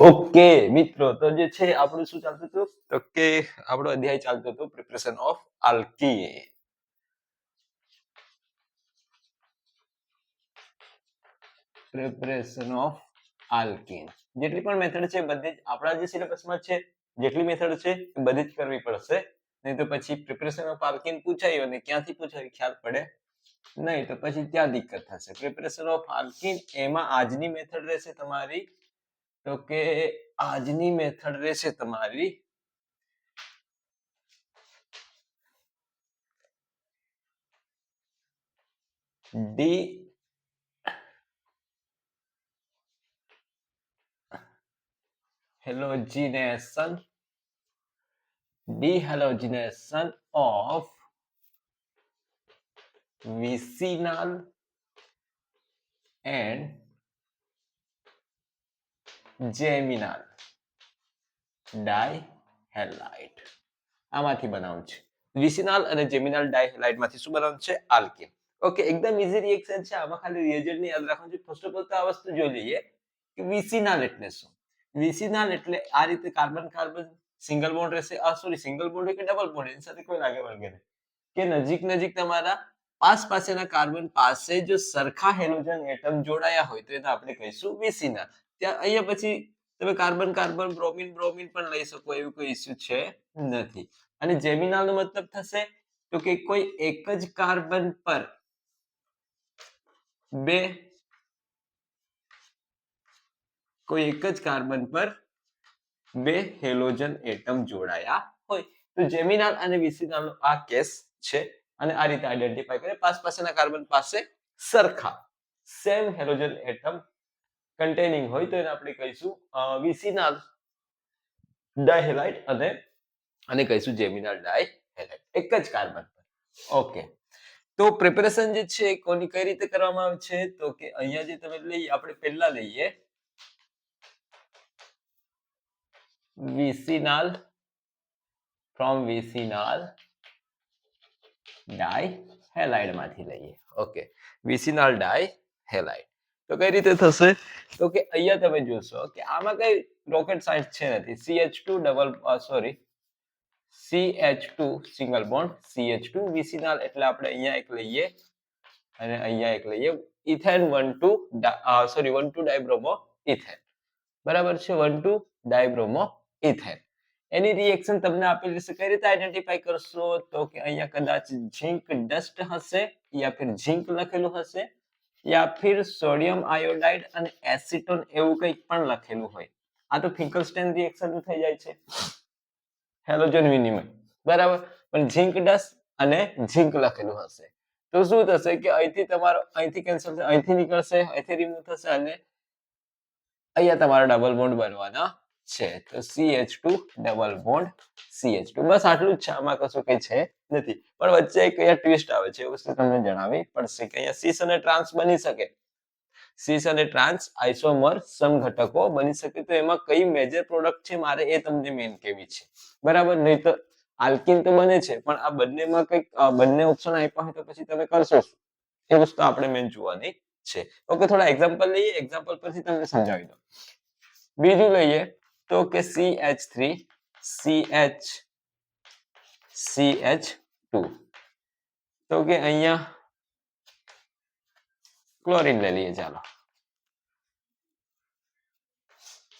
Okay, મિત્રો, તો જે છે, આપણું શું ચાલતું હતું? તો કે આપણો અધ્યાય ચાલતો હતો preparation of alkene preparation of alkene જેટલી પણ મેથડ છે, બધી જ આપણા જે સિલેબસમાં છે, જેટલી મેથડ છે, એ બધી જ કરવી પડશે. નહીં તો પછી પ્રિપરેશન ઓફ આલ્કીન પૂછાયું અને ક્યાંથી પૂછાયું, ખ્યાલ પડે નહીં. તો પછી ત્યાં દિક્કત થશે. પ્રિપરેશન ઓફ આલ્કીન એમાં આજની મેથડ રહેશે તમારી તો કે આજની મેથડ રહેશે તમારી de halogenation dehalogenation of vicinal and geminal dihalide આમાંથી બનાવવાનું છે. વિસિનાલ અને જેમિનાલ ડાયહેલાઇટમાંથી શું બનાવવાનું છે? આલ્કેન ઓકે એકદમ ઈઝી રિએક્શન છે. આમાં ખાલી રિએજન્ટ યાદ રાખવાનું છે. ફર્સ્ટ ઓફ ઓલ તો આ વસ્તુ જોઈ લઈએ કે વિસિનાલ એટલે શું? વિસિનાલ એટલે આ રીતે કાર્બન કાર્બન સિંગલ બોન્ડ રહેશે. આ સોરી સિંગલ બોન્ડ કે ડબલ બોન્ડ એની સાથે કોઈ લાગે વળગે કે નજીક નજીક તમારા પાસ પાસેના કાર્બન પાસે જો સરખા હેલોજન એટમ જોડાયા હોય તો એને આપણે કહીશું વિસિનાલ ત્યાં અહીંયા પછી તમે કાર્બન કાર્બન, બ્રોમિન બ્રોમિન પણ લઈ શકો એવું કોઈ ઇસ્યુ છે નથી. અને જેમિનાલ નો મતલબ થશે તો કે કોઈ એક જ કાર્બન પર બે કોઈ એક જ કાર્બન પર બે હેલોજન એટમ જોડાયા હોય. તો જેમિનાલ અને વિસિનાલ નો આ કેસ છે અને આ રીતે આઈડેન્ટિફાઈ કરે. પાસ પાસેના કાર્બન પાસે સરખા. સેમ હેલોજન એટમ કન્ટેનિંગ હોય તો એને આપણે કહીશું વિસિનાલ ડાયહેલાઇટ અને અને કહીશું જેમિનાલ ડાયહેલાઇટ એક જ કાર્બન પર. ઓકે તો પ્રિપેરેશન જે છે, કોની કઈ રીતે કરવામાં આવે છે? તો કે અહીંયા જે તમે લઈએ, આપણે પહેલા લઈએ. વિસિનાલ ફ્રોમ વિસિનાલ ડાયહેલાઇડમાંથી લઈએ. Okay vicinal dihalide. તો કઈ રીતે થશે? તો કે અહીંયા તમે જોશો કે આમાં કઈ રોકેટ સાયન્સ છે નથી. CH2 double sorry CH2 single bond CH2 vicinal એટલે આપણે અહીંયા એક લઈએ અને અહીંયા એક લઈએ. Ethane 1 two sorry 1 two dibromo ethane બરાબર છે? 1 ટુ ડાયબ્રોમો ઇથેન એની રિએક્શન તમને આપેલી છે કઈ રીતે આઈડેન્ટિફાઈ કરશો? તો કે અહીંયા કદાચ ઝિંક ડસ્ટ હશે, યા ફિર ઝિંક લખેલું હશે. યા ફિર સોડિયમ આયોડાઇડ અને એસિટોન એવું કંઈક પણ લખેલું હોય. આ તો ફિકલસ્ટેન રિએક્શન થઈ જાય છે. હેલોજન વિનિમય. બરાબર? પણ ઝિંક ડસ અને ઝિંક લખેલું હશે. તો શું થશે કે અહીંથી તમારો, અહીંથી કેન્સલ થશે, અહીંથી નીકળશે, અહીંથી રિમૂવ થશે અને અહીંયા તમારો ડબલ બોન્ડ બનવાના છે. તો CH2 ડબલ બોન્ડ CH2 બસ આટલું જ છે. આમાં કશું કઈ છે નથી. પણ વચ્ચે એક અહીંયા ટ્વિસ્ટ આવે છે, એ વસ્તુ તમને જણાવી પડશે કે અહીંયા સીસ અને ટ્રાન્સ બની શકે. સીસ અને ટ્રાન્સ આઇસોમર સમઘટકો બની શકે તો એમાં કઈ મેજર પ્રોડક્ટ છે મારે એ તમને મેન કેવી છે. બરાબર? નહીં તો આલ્કિન તો બને છે, પણ આ બંનેમાં કંઈક બંને ઓપ્શન આપ્યા હોય તો પછી તમે કરશો એ વસ્તુ આપણે મેન જોવાની છે. ઓકે, થોડા એક્ઝામ્પલ લઈએ. એક્ઝામ્પલ પરથી તમને સમજાવી દો બીજું લઈએ તો કે CH3 CH CH2 તો કે અહીંયા ક્લોરીન લઈ લઈએ, ચાલો.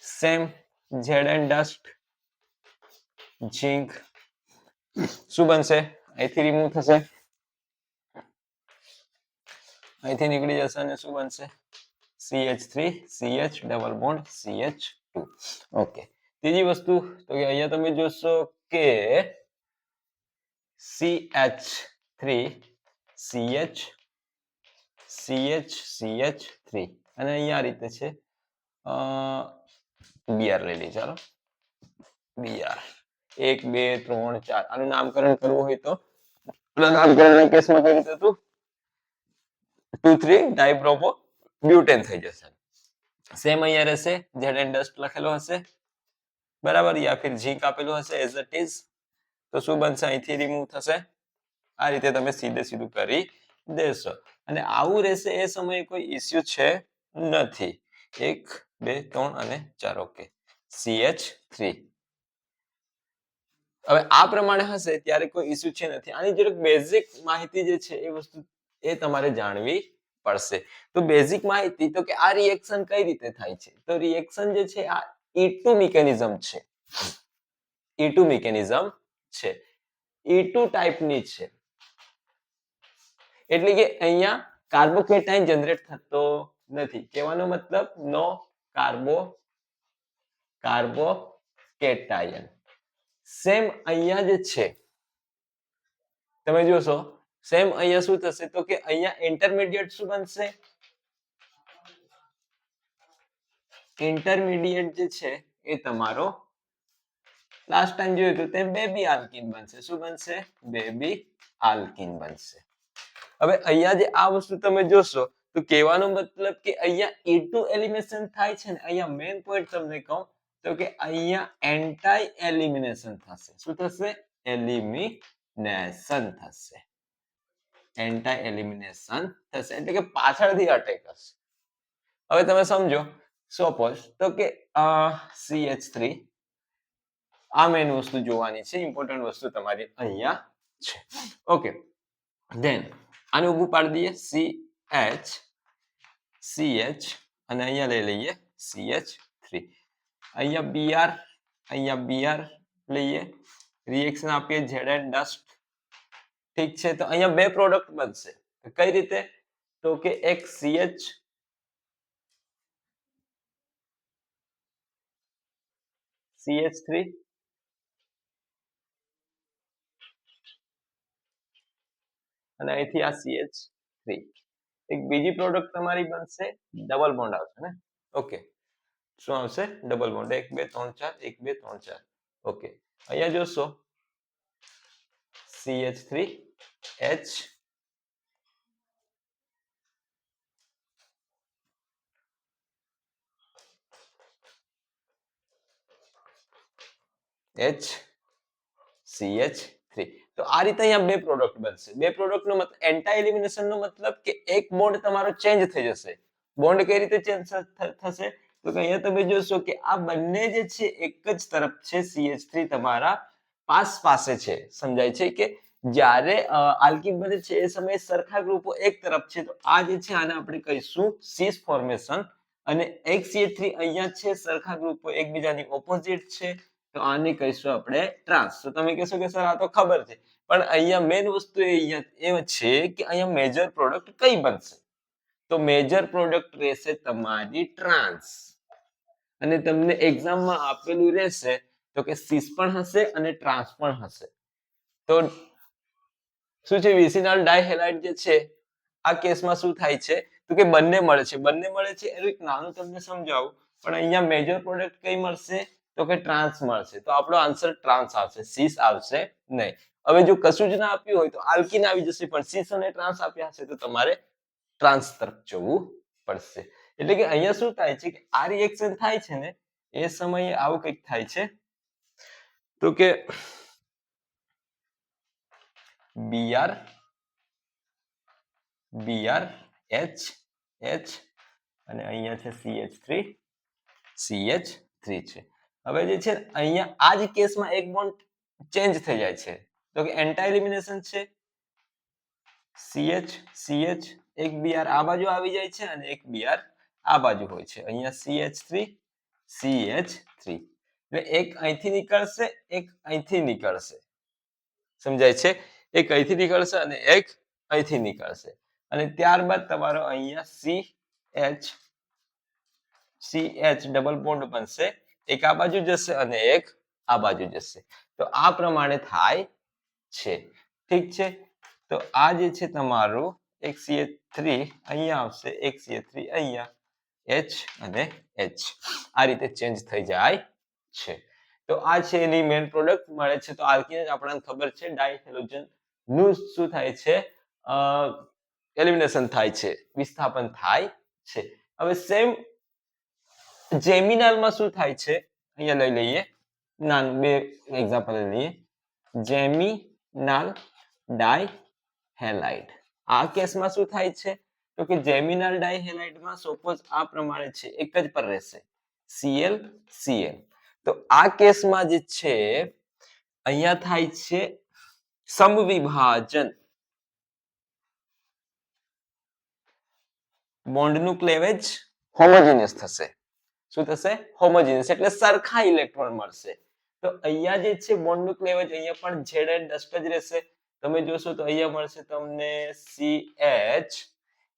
Same Z and dust zinc શું બનશે? અહીંથી રિમૂવ થશે. અહીંથી નીકળી જશે અને શું બનશે? CH3 CH double bond CH2 okay ત્રીજી વસ્તુ, તો કે અહીંયા તમે જોશો કે CH3 CH CH CH3 અને અહીંયા રીતે છે. અ બીઆર લઈ લઈએ, ચાલો. બીઆર એક, બે, ત્રણ, ચાર. આનું નામકરણ કરવું હોય તો. નામકરણના કેસમાં કઈ રીતે હતું? ટુ થ્રી ડાયપ્રોપો બ્યુટેન થઈ જશે. સેમ અહીંયા રહેશે. ઝેડ એન્ડ ડસ્ટ લખેલો હશે. બરાબર? યા ફિર ઝીંક આપેલું હશે. એઝ ઇટ ઇઝ તો શું બનશે? અહીંથી રિમૂવ થશે. આ રીતે તમે સીધે સીધું કરી દેશો. અને આવું રહેશે એ સમયે કોઈ ઇસ્યુ છે નથી. એક, બે, ત્રણ અને ચાર ઓકે સીએચ થ્રી હવે આ પ્રમાણે હશે ત્યારે કોઈ ઇસ્યુ છે નથી. આની જરાક બેઝિક માહિતી જે છે એ વસ્તુ એ તમારે જાણવી પડશે. તો બેઝિક માહિતી તો કે આ રિએક્શન કઈ રીતે થાય છે? તો રિએક્શન જે છે આ E2 મિકેનિઝમ છે. E2 મિકેનિઝમ છે. E2 ટાઈપની છે. એટલે કે અહીંયા કાર્બોકેટાઇન જનરેટ થતો નથી. કહેવાનો મતલબ નો કાર્બો, કાર્બોકેટાયન. સેમ અહીંયા જે છે. તમે જોશો, સેમ અહીંયા શું થશે? તો કે અહીંયા ઇન્ટરમીડિયેટ શું બનશે? ઇન્ટરમીડિયેટ જે છે એ તમારો લાસ્ટ ટાઈમ જોયું હતું તેમ બેબી આલ્કિન બનશે શું બનશે બેબી આલ્કિન બનશે હવે અહીંયા જે આ વસ્તુ તમે જોશો, તો કહેવાનો મતલબ કે અહીંયા E2 એલિમિનેશન થાય છે ને, અહીંયા મેઇન પોઈન્ટ તમને કહું, તો કે અહીંયા એન્ટાઈ એલિમિનેશન થશે. શું થશે? એલિમિનેશન થશે. એન્ટાઈ એલિમિનેશન થશે. એટલે કે પાછળથી અટેક હશે. હવે તમે સમજો સપોઝ તો કે સીએચ થ્રી આ મેઇન વસ્તુ જોવાની છે ઇમ્પોર્ટન્ટ વસ્તુ તમારી અહીંયા છે ઓકે ધેન આને ઊભું પાડી દઈએ સી એચ સી એચ અને અહીંયા લઈ લઈએ સી એચ થ્રી અહીંયા બી આર અહીંયા બી આર લઈએ રિએક્શન આપીએ ઝેડ એન્ડ ડસ્ટ ઠીક છે તો અહીંયા બે પ્રોડક્ટ બનશે કઈ રીતે તો કે એક સીએચ CH3 અને અહીંથી આ સીએચ થ્રી એક બીજી પ્રોડક્ટ તમારી બનશે ડબલ બોન્ડ આવશે, ને? ઓકે શું આવશે? ડબલ બોન્ડ એક, બે, ત્રણ, ચાર, એક, બે, ત્રણ, ચાર. ઓકે અહીંયા જોશો. CH three H H CH three તો આ રીતે અહીંયા બે પ્રોડક્ટ બનશે. બે પ્રોડક્ટનો મતલબ એન્ટા એલિમિનેશનનો મતલબ કે એક બોન્ડ તમારો ચેન્જ થઈ જશે. બોન્ડ કઈ રીતે ચેન્જ થશે? તો કે અહીંયા તમે જોશો કે આ બંને જે છે એક જ તરફ છે CH3 તમારા પાસ પાસે છે. સમજાય છે કે જ્યારે આલ્કિન બને છે એ સમયે સરખા ગ્રુપો એક તરફ છે, તો આ જે છે આને આપણે કહીશું સીસ ફોર્મેશન અને એક CH3 અહીંયા છે, સરખા ગ્રુપો એકબીજાની ઓપોઝિટ છે. તો આને કહીશું આપણે ટ્રાન્સ તો તમે કહેશો કે, સર, આ તો ખબર છે. પણ અહીંયા મેઇન વસ્તુ એ એ છે કે અહીંયા મેજર પ્રોડક્ટ કઈ બનશે? તો મેજર પ્રોડક્ટ રહેશે તમારી ટ્રાન્સ અને તમને એક્ઝામમાં આપેલું રહેશે તો કે સીસ પણ હશે અને ટ્રાન્સ પણ હશે. તો શું છે? વિસિનાલ ડાયહેલાઇડ જે છે, આ કેસમાં શું થાય છે? તો કે બંને મળે છે. બંને મળે છે એનું એક નાનું તમને સમજાવું. પણ અહીંયા મેજર પ્રોડક્ટ કઈ મળશે? તો કે ટ્રાન્સ મળશે. તો આપણો આન્સર ટ્રાન્સ આવશે. સીસ આવશે નહીં. હવે જો કશું જ ના આપ્યું હોય તો આલ્કિન આવી જશે, પણ સીસ અને ટ્રાન્સ આપ્યા હશે તો તમારે ટ્રાન્સ તરફ જવું પડશે. એટલે કે અહીંયા શું થાય છે કે આ રિએક્શન થાય છે ને, એ સમયે આવું કંઈક થાય છે. તો કે બીઆર બીઆર એચ એચ અને અહીંયા છે સીએચ થ્રી સીએચ થ્રી છે. હવે જે છે અહીંયા આ જ કેસમાં એક બોન્ડ ચેન્જ થઈ જાય છે. તો કે એન્ટા એલિમિનેશન છે. સીએચ સીએચ એક બીઆર આ બાજુ આવી જાય છે અને એક બીઆર આ બાજુ હોય છે. અહીંયા સીએચ થ્રી સીએચ થ્રી એટલે એક અહીંથી નીકળશે, એક અહીંથી નીકળશે. સમજાય છે? એક અહીંથી નીકળશે અને એક અહીંથી નીકળશે. અને ત્યારબાદ તમારો અહીંયા એચ સી ડબલ બોન્ડ બનશે. એક આ બાજુ જશે અને એક આ બાજુ જશે. તો આ પ્રમાણે થાય છે. ઠીક છે? તો આ જે છે તમારું એક સીએ થ્રી અહીંયા આવશે, એક સીએ થ્રી અહીંયા, એચ અને એચ. આ રીતે ચેન્જ થઈ જાય છે. તો આ છે એની મેઇન પ્રોડક્ટ, મળે છે તો આલ્કીને આપણને ખબર છે? ડાયહેલોજનનું શું થાય છે? એલિમિનેશન થાય છે, વિસ્થાપન થાય છે. હવે સેમ જેમિનાલમાં શું થાય છે? અહીંયા લઈ લઈએ. નાન, બે એક્ઝામ્પલ લઈ લઈએ. જેમિનાલ ડાય હેલાઇડ આ કેસમાં શું થાય છે? તો કે જેમિનાલ ડાયહેલાઇડમાં સપોઝ આ પ્રમાણે છે, એક જ પર રહેશે. સીએલ સીએલ તો આ કેસમાં જે છે, અહીંયા થાય છે સમવિભાજન. બોન્ડનું ક્લેવેજ હોમોજીનિયસ થશે. શું થશે? હોમોજીનસ એટલે સરખા ઇલેક્ટ્રોન મળશે. તો અહીંયા જે છે બોન્ડનું ક્લેવેજ અહીંયા પણ ઝેડ એન્ડ ડસ્ટ જ રહેશે. તમે જોશો તો અહીંયા મળશે તમને સી એચ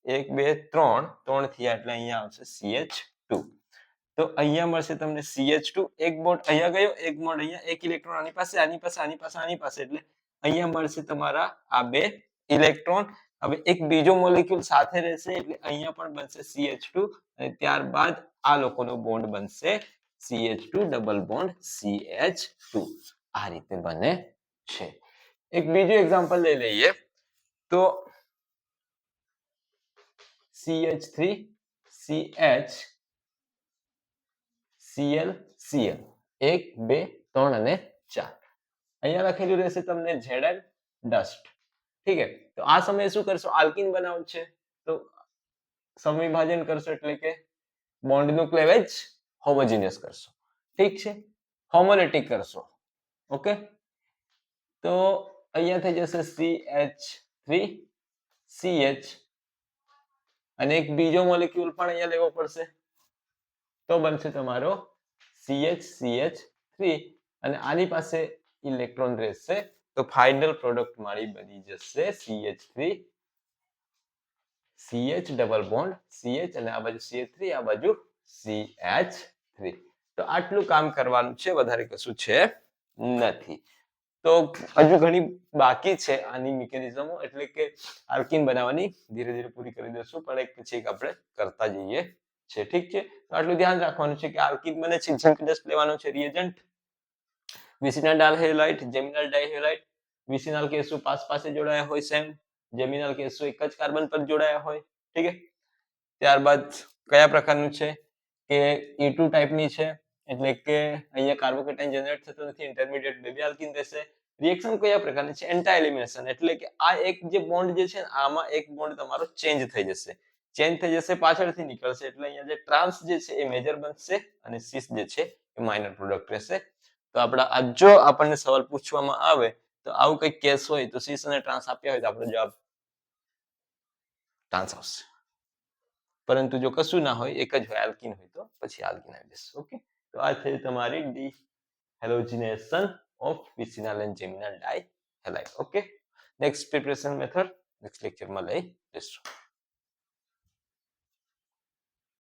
એક, બે, ત્રણ ત્રણ થયા એટલે અહીંયા આવશે એચ ટુ તો અહીંયા મળશે તમને CH2 ટુ એક બોન્ડ અહીંયા ગયો, એક બોન્ડ અહીંયા, એક ઇલેક્ટ્રોન આની પાસે આની પાસે આની પાસે આની પાસે. એટલે અહીંયા મળશે તમારા આ બે ઇલેક્ટ્રોન હવે એક બીજો મોલેક્યુલ સાથે રહેશે એટલે અહીંયા પણ બનશે CH2 અને ત્યારબાદ આ લોકોનો બોન્ડ બનશે CH2 ડબલ બોન્ડ CH2 આ રીતે બને છે. એક બીજું એક્ઝામ્પલ લઈ લઈએ. તો CH3 CH Cl Cl એક, બે, ત્રણ અને ચાર. અહીંયા લખેલું રહેશે તમને Zn ડસ્ટ. ઠીક છે? તો આ સમયે શું કરશો? આલ્કિન બનાવ છે. તો સમવિભાજન કરશો એટલે કે બોન્ડનું ક્લેવેજ હોમોજીનિયસ કરશો. ઠીક છે? હોમોલેટિક કરશો. ઓકે તો અહીંયા થઈ જશે CH3 CH અને એક બીજો મોલેક્યુલ પણ અહીંયા લેવો પડશે. તો બનશે તમારો C H C H three અને આની પાસે ઇલેક્ટ્રોન રહેશે. તો ફાઇનલ પ્રોડક્ટ મારી બની જશે CH3 CH double bond CH અને આ બાજુ CH3 આ બાજુ CH3 તો આટલું કામ કરવાનું છે, વધારે કશું છે નથી. તો હજુ ઘણી બાકી છે આની મિકેનિઝમો એટલે કે આલ્કિન બનાવવાની ધીરે ધીરે પૂરી કરી દઈશું, પણ એક પછી એક આપણે કરતા જઈએ છે, ઠીક છે? તો આટલું ધ્યાન રાખવાનું છે કે આલ્કિન બને છે ઝિંક ડસ્ટ લેવાનો છે reagent vicinal dihalide geminal dihalide, vicinal કેસુ પાસ પાસે જોડાયા હોય સેમ જેમિનલ કેસો એક જ કાર્બન પર જોડાયા હોય, ઠીક છે? ત્યારબાદ કયા પ્રકારનું છે? કે E2 ટાઈપની છે, એટલે કે અહીંયા કાર્બોકેટાઇન જનરેટ થતો નથી ઇન્ટરમીડિયેટ બેબી આલ્કીન રહેશે. રિએક્શન કયા પ્રકારની છે? એન્ટા એલિમિનેશન એટલે કે આ એક જે બોન્ડ જે છે આમાં એક બોન્ડ તમારો ચેન્જ થઈ જશે. ચેન્જ થઈ જશે, પાછળથી નીકળશે, એટલે અહીંયા જે ટ્રાન્સ જે છે, એ મેજર બનશે અને સીસ જે છે, એ માઇનર પ્રોડક્ટ રહેશે. તો આપણા આ જો આપણને સવાલ પૂછવામાં આવે, તો આવું કંઈક કેસ હોય તો સીસ અને ટ્રાન્સ આપ્યા હોય તો આપણો જવાબ ટ્રાન્સ આવશે પરંતુ જો કશું ના હોય, એક જ હોય, આલ્કિન હોય તો પછી આલ્કિન આવી જશે, ઓકે? તો આ થઈ તમારી dehalogenation of vicinal and geminal dihalide okay next preparation method next લેક્ચરમાં લઈ જઈશું.